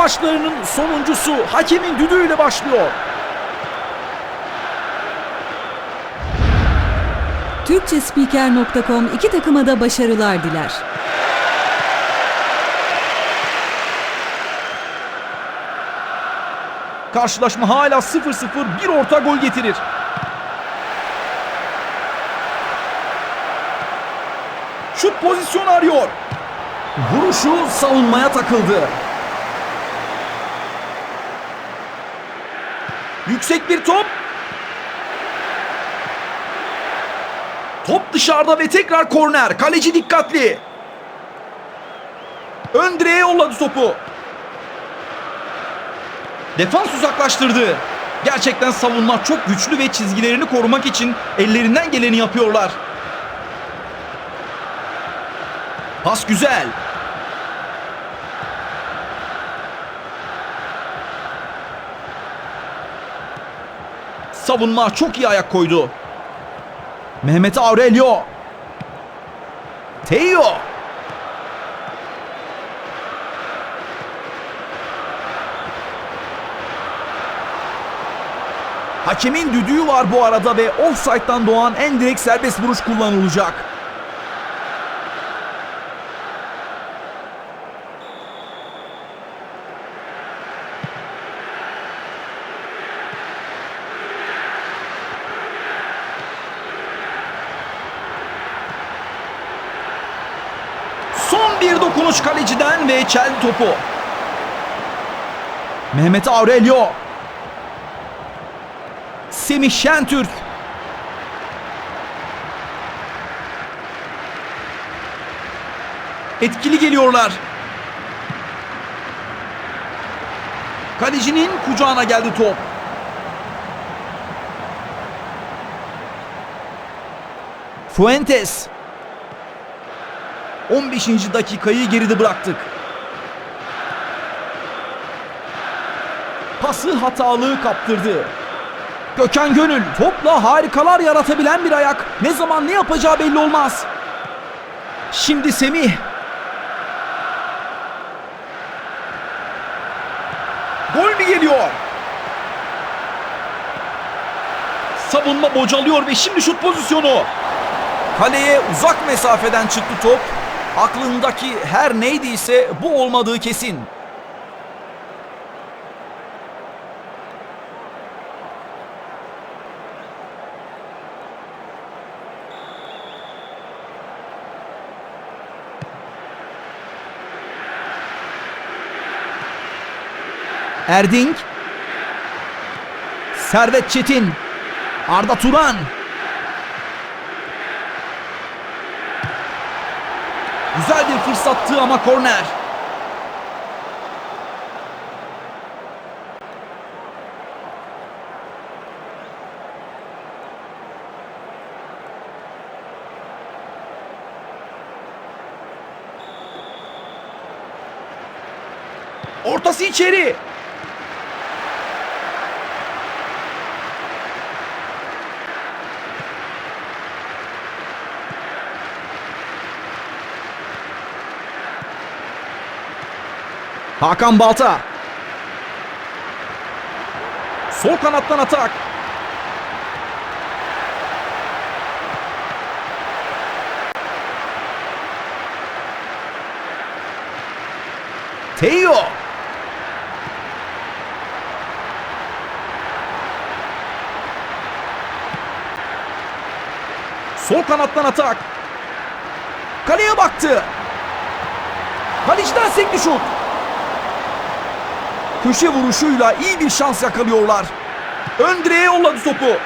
Maçlarının sonuncusu hakemin düdüğüyle başlıyor. Türkçespiker.com iki takıma da başarılar diler. Karşılaşma hala 0-0 bir orta gol getirir. Şut pozisyonu arıyor. Vuruşu savunmaya takıldı. Yüksek bir top. Top dışarıda ve tekrar korner. Kaleci dikkatli. Ön direğe yolladı topu. Defans uzaklaştırdı. Gerçekten savunma çok güçlü ve çizgilerini korumak için ellerinden geleni yapıyorlar. Pas güzel. Savunma çok iyi ayak koydu. Mehmet Aurelio. Teo. Hakemin düdüğü var bu arada ve offside'dan doğan en direkt serbest vuruş kullanılacak. Dokunuş kaleciden ve çeldi topu. Mehmet Aurelio. Semih Şentürk. Etkili geliyorlar. Kalecinin kucağına geldi top. Fuentes. 15. dakikayı geride bıraktık. Pası hatalı kaptırdı. Gökhan Gönül topla harikalar yaratabilen bir ayak. Ne zaman ne yapacağı belli olmaz. Şimdi Semih. Gol mü geliyor? Savunma bocalıyor ve şimdi şut pozisyonu. Kaleye uzak mesafeden çıktı top. Aklındaki her neydiyse bu olmadığı kesin. Erding. Servet Çetin. Arda Turan. Güzel fırsattı ama korner. Ortası içeri. Hakan Balta. Sol kanattan atak. Teo. Sol kanattan atak. Kaleye baktı. Kaleciden sekti şut. Köşe vuruşuyla iyi bir şans yakalıyorlar. Ön direğe yolladı topu.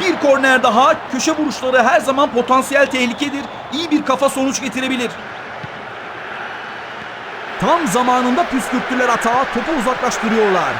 Bir korner daha. Köşe vuruşları her zaman potansiyel tehlikedir. İyi bir kafa sonuç getirebilir. Tam zamanında püskürttüler atağa. Topu uzaklaştırıyorlar.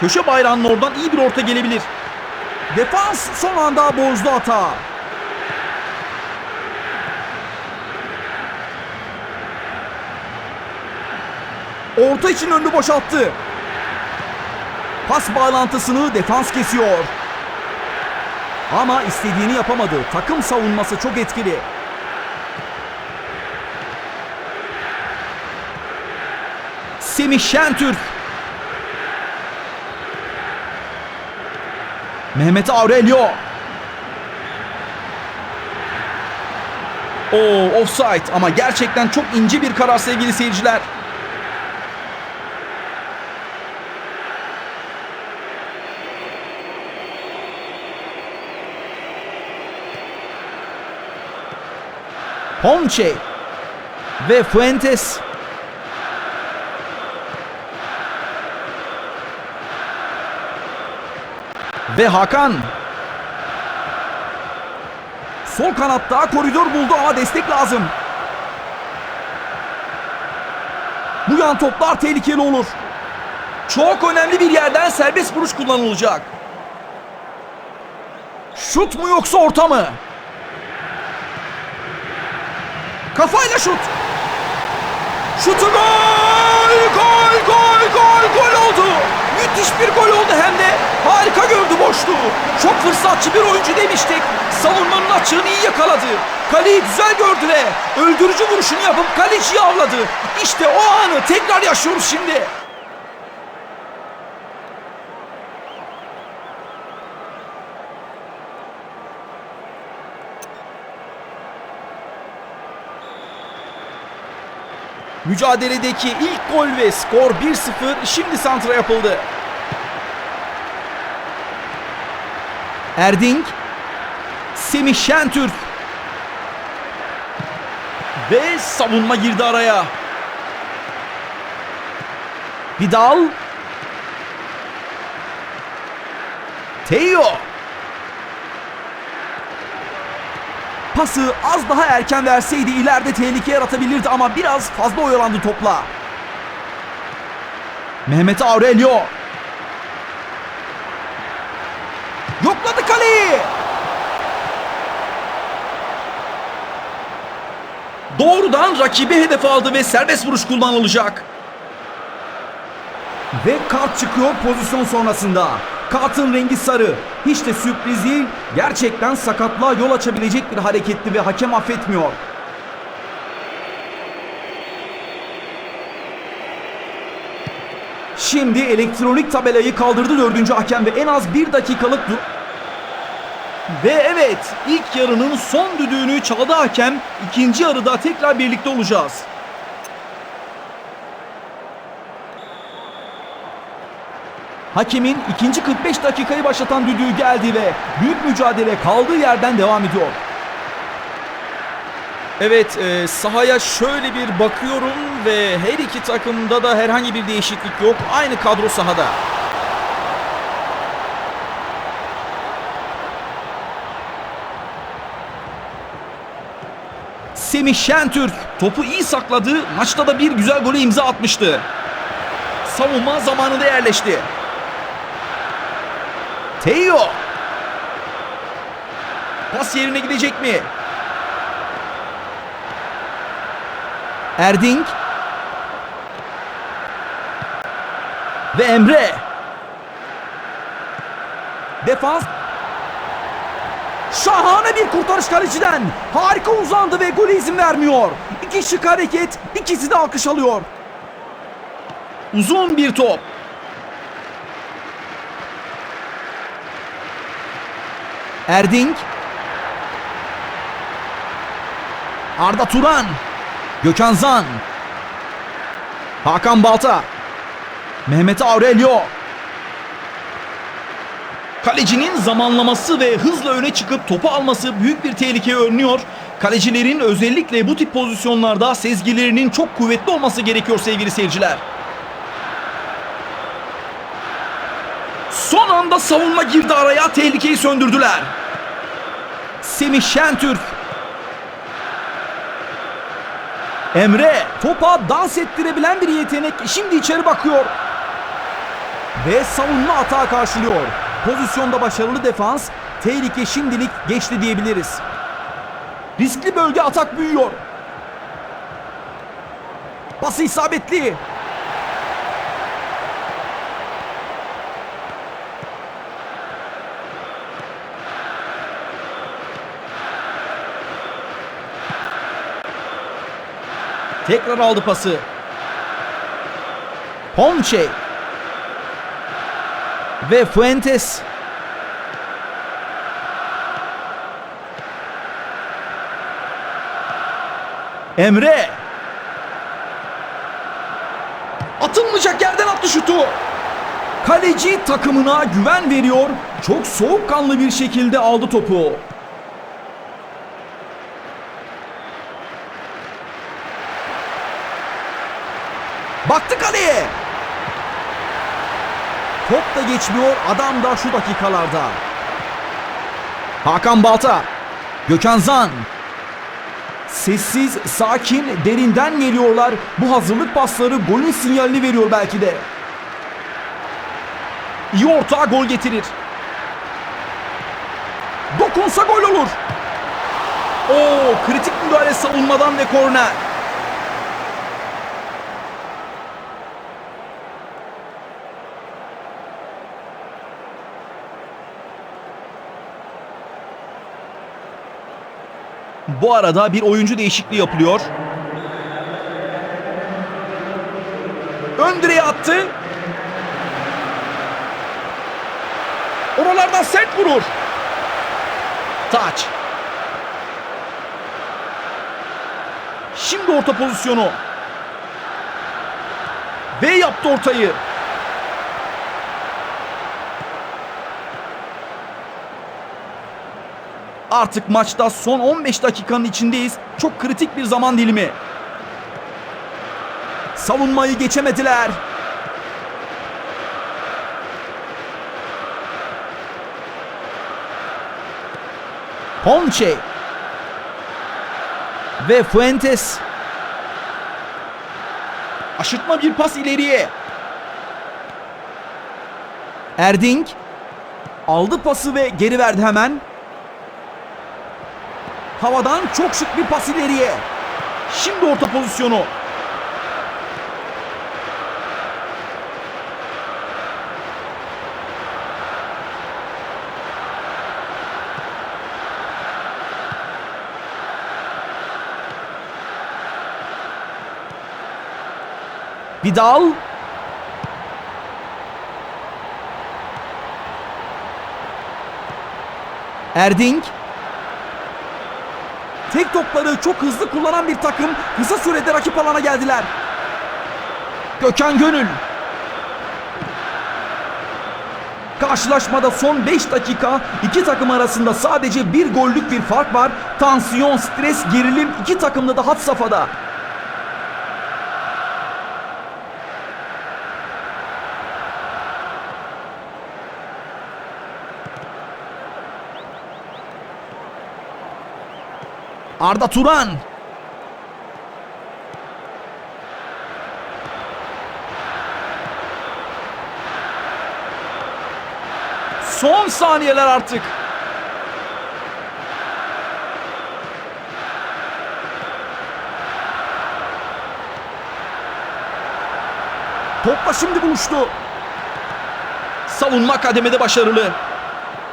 Köşe bayrağının oradan iyi bir orta gelebilir. Defans son anda bozdu hata. Orta için önünü boşalttı. Pas bağlantısını defans kesiyor. Ama istediğini yapamadı. Takım savunması çok etkili. Semih Şentürk. Mehmet Aurelio. Oo offside ama gerçekten çok ince bir karar sevgili seyirciler. Ponche ve Fuentes ve Hakan sol kanatta koridor buldu ama destek lazım. Bu yan toplar tehlikeli olur. Çok önemli bir yerden serbest vuruş kullanılacak. Şut mu yoksa orta mı? Kafayla şut. Şutu gol! Gol! Gol! Gol! Gol. Müthiş bir gol oldu hem de. Harika gördü boşluğu. Çok fırsatçı bir oyuncu demiştik. Savunmanın açığını iyi yakaladı. Kaleyi güzel gördü ve öldürücü vuruşunu yapıp kaleciyi avladı. İşte o anı tekrar yaşıyoruz şimdi. Mücadeledeki ilk gol ve skor 1-0 şimdi santra yapıldı. Erding, Semih Şentürk ve savunma girdi araya. Vidal, Teo. Pası az daha erken verseydi ileride tehlike yaratabilirdi ama biraz fazla oyalandı topla. Mehmet Aurelio. Yokladı kaleyi. Doğrudan rakibi hedef aldı ve serbest vuruş kullanılacak. Ve kart çıkıyor pozisyon sonrasında. Kartın rengi sarı. Hiç de sürpriz değil. Gerçekten sakatlığa yol açabilecek bir hareketti ve hakem affetmiyor. Şimdi elektronik tabelayı kaldırdı dördüncü hakem ve en az bir dakikalık dur... Ve evet ilk yarının son düdüğünü çaldı hakem. İkinci yarıda tekrar birlikte olacağız. Hakemin ikinci 45 dakikayı başlatan düdüğü geldi ve büyük mücadele kaldığı yerden devam ediyor. Evet e, sahaya şöyle bir bakıyorum ve her iki takımda da herhangi bir değişiklik yok. Aynı kadro sahada. Semih Şentürk topu iyi sakladı. Maçta da bir güzel golü imza atmıştı. Savunma zamanında yerleşti. Teo. Pas yerine gidecek mi? Erding. Ve Emre. Defans. Şahane bir kurtarış kaleciden. Harika uzandı ve gole izin vermiyor. İki şık hareket, ikisi de alkış alıyor. Uzun bir top. Erding. Arda Turan. Gökhan Zan. Hakan Balta. Mehmet Aurelio. Kalecinin zamanlaması ve hızla öne çıkıp topu alması büyük bir tehlike önlüyor. Kalecilerin özellikle bu tip pozisyonlarda sezgilerinin çok kuvvetli olması gerekiyor sevgili seyirciler. Son anda savunma girdi araya tehlikeyi söndürdüler. Semih Şentürk. Emre topa dans ettirebilen bir yetenek şimdi içeri bakıyor. Ve savunma atağı karşılıyor. Pozisyonda başarılı defans, tehlike şimdilik geçti diyebiliriz. Riskli bölge atak büyüyor. Pası isabetli. Tekrar aldı pası. Ponche. Ve Fuentes. Emre. Atılmayacak yerden attı şutu. Kaleci takımına güven veriyor. Çok soğukkanlı bir şekilde aldı topu. Baktı kaleye. Top da geçmiyor adam da şu dakikalarda. Hakan Balta. Gökhan Zan. Sessiz, sakin, derinden geliyorlar. Bu hazırlık pasları golün sinyalini veriyor belki de. İyi ortağa gol getirir. Dokunsa gol olur. Oo, kritik müdahale savunmadan ve korner. Bu arada bir oyuncu değişikliği yapılıyor. Ön direğe attı. Oralardan sert vurur. Taç. Şimdi orta pozisyonu. Ve yaptı ortayı. Artık maçta son 15 dakikanın içindeyiz. Çok kritik bir zaman dilimi. Savunmayı geçemediler. Ponche ve Fuentes aşırtma bir pas ileriye. Erding aldı pası ve geri verdi hemen. Havadan çok şık bir pas ileriye. Şimdi orta pozisyonu. Vidal. Erding. Tek topları çok hızlı kullanan bir takım kısa sürede rakip alana geldiler. Gökhan Gönül. Karşılaşmada son 5 dakika iki takım arasında sadece bir gollük bir fark var. Tansiyon, stres, gerilim iki takımda da had safhada. Arda Turan. Son saniyeler artık. Topla şimdi buluştu. Savunma kademede başarılı.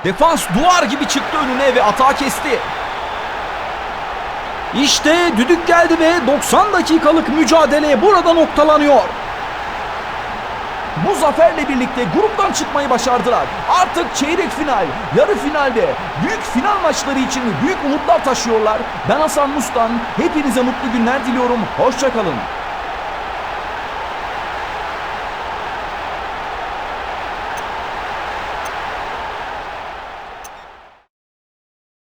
Defans duvar gibi çıktı önüne ve atağı kesti. İşte düdük geldi ve 90 dakikalık mücadele burada noktalanıyor. Bu zaferle birlikte gruptan çıkmayı başardılar. Artık çeyrek final, yarı finalde büyük final maçları için büyük umutlar taşıyorlar. Ben Hasan Mustan. Hepinize mutlu günler diliyorum. Hoşçakalın.